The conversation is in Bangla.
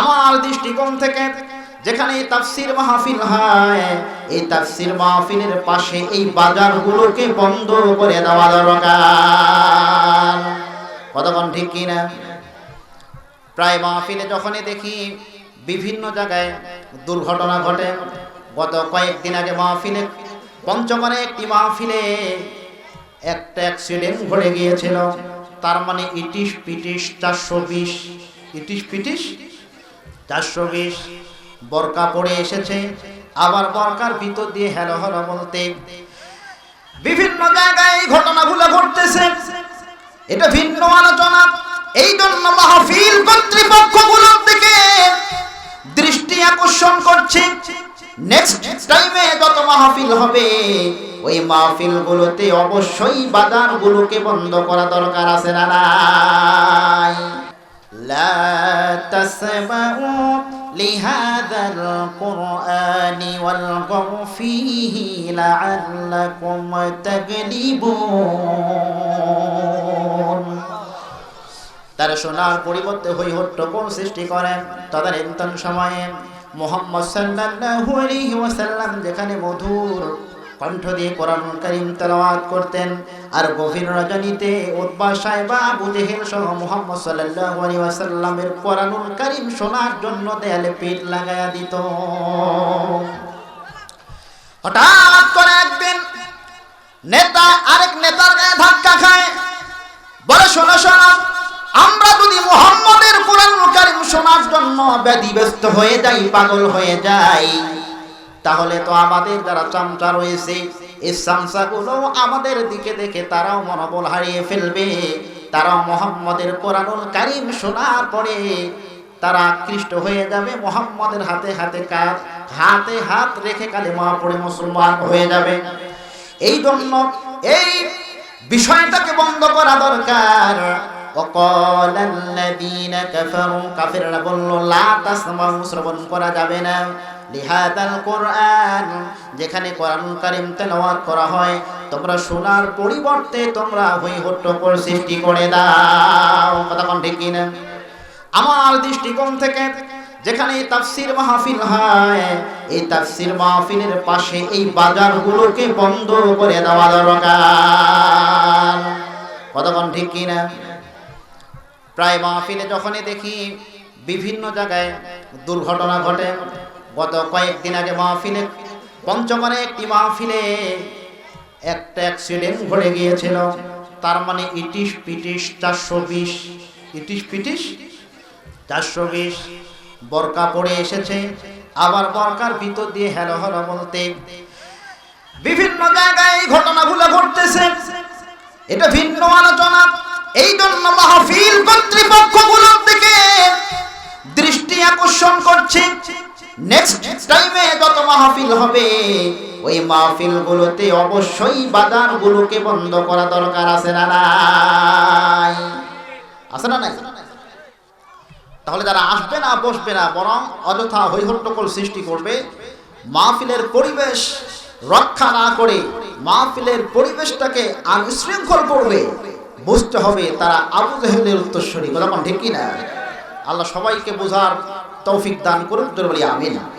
আমার দৃষ্টিকোণ থেকে যেখানে তাফসির মাহফিল হয়, এই তাফসির মাহফিলের পাশে এই বাজারগুলোকে বন্ধ করে দেওয়া দরকার। কতক্ষণ ঠিক কিনা প্রায় মাহফিলে যখনই দেখি বিভিন্ন জায়গায় দুর্ঘটনা ঘটে, গত কয়েকদিন আগে মাহফিলে পঞ্চগড়ে একটি মাহফিলে একটা অ্যাক্সিডেন্ট ঘটে গিয়েছিল। তার মানে ইটিশ পিটিশ চারশো বিশ ইটিশ পিটিশ চারশো বিশ। বরকা পড়ে এসেছে। আবার বরকার ভিতর দিয়ে হেলো হেলো বলতে, বিভিন্ন জায়গায় এই ঘটনাগুলো ঘটতেছে। এটা ভিন্ন আলোচনা। এই জন্য মাহফিল কর্তৃপক্ষগুলোর দিকে দৃষ্টি আকর্ষণ করছে। নেক্সট টাইমে যত মাহফিল হবে, ওই মাহফিলগুলোতে অবশ্যই বাজারগুলোকে বন্ধ করা দরকার আছে না لهذا القرآن والغوا فيه لعلكم تغلبون তারা শোনার পরিবর্তে হই হট্টগোল সৃষ্টি করেন তদানীন্তন সময়ে মোহাম্মদ সাল্লাল্লাহু আলাইহি ওয়াসাল্লাম যেখানে মধুর কণ্ঠ দিয়ে কোরআন কারীম তেলাওয়াত করতেন। আর গভীর রজনীতে উতবা সাহেবা আবু জেহেল সহ মোহাম্মদ সাল্লাল্লাহু আলাইহি ওয়াসাল্লামের কোরআনুল শোনার জন্য দেয়ালে পিঠ লাগায়া দিত। হঠাৎ করে একদিন নেতা আরেক নেতার গায়ে ধাক্কা খায়। বলে, শোনো শোনো, আমরা যদি মোহাম্মদের কোরআন কারিম শোনার জন্য ব্যাধিব্যস্ত হয়ে যাই, পাগল হয়ে যাই তাহলে তো আমাদের যারা চামচা রয়েছে এই চামচাগুলো আমাদের দিকে দেখে তারাও মনোবল হারিয়ে ফেলবে তারাও মোহাম্মদের কোরআনুল কারিম শোনার পরে তারা আকৃষ্ট হয়ে যাবে মোহাম্মদের হাতে হাতে কাজ হাতে হাত রেখে কালে মহাপড়ে মুসলমান হয়ে যাবে এই জন্য এই বিষয়টাকে বন্ধ করা দরকার وقال الذين كفروا কাফিররা বলল লা তাসমাউ শ্রবণ করা যাবে না লিহাদাল কোরআন, যেখানে কোরআন কারীম তেলাওয়াত করা হয়, তোমরা শোনার পরিবর্তে তোমরা হই হট্টগোল সৃষ্টি করে দাও। কথা কোন ঠিক কিনা? আমার দৃষ্টিকোণ থেকে যেখানে তাফসির মাহফিল হয়, এই তাফসির মাহফিলের পাশে এই বাজারগুলোকে বন্ধ করে দেওয়া দরকার। কতক্ষণ ঠিক কিনা? প্রায় মাহফিলে যখনই দেখি বিভিন্ন জায়গায় দুর্ঘটনা ঘটে গত কয়েকদিন আগে মাহফিলে পঞ্চগড়ে একটি মাহফিলে একটা অ্যাক্সিডেন্ট ঘটে গিয়েছিল। তার মানে ইটিশ পিটিশ চারশো বিশ, ইটিশ পিটিশ চারশো বিশ বরকা পড়ে এসেছে। আবার বরকার ভিতর দিয়ে হেলো হেলো বলতে, বিভিন্ন জায়গায় ঘটনাগুলো ঘটতেছে। এটা ভিন্ন আলোচনা। এই জন্য মাহফিল মাহফিল হবে। ওই মাহফিল গুলোতে অবশ্যই বাজার গুলোকে বন্ধ করা দরকার আছে না নাই? আছে না নাই? তাহলে যারা আসবে না, বসবে না, বরং অযথা হৈহট্টকল সৃষ্টি করবে। মাহফিলের পরিবেশ রক্ষা না করে মাহফিলের পরিবেশটাকে আনশৃঙ্খল করবে বুঝতে হবে তারা আবু জাহেলের উত্তরস্বরী কথা ঠিক কিনা? আল্লাহ সবাইকে বোঝার তৌফিক দান করুন। বলি, আমিন।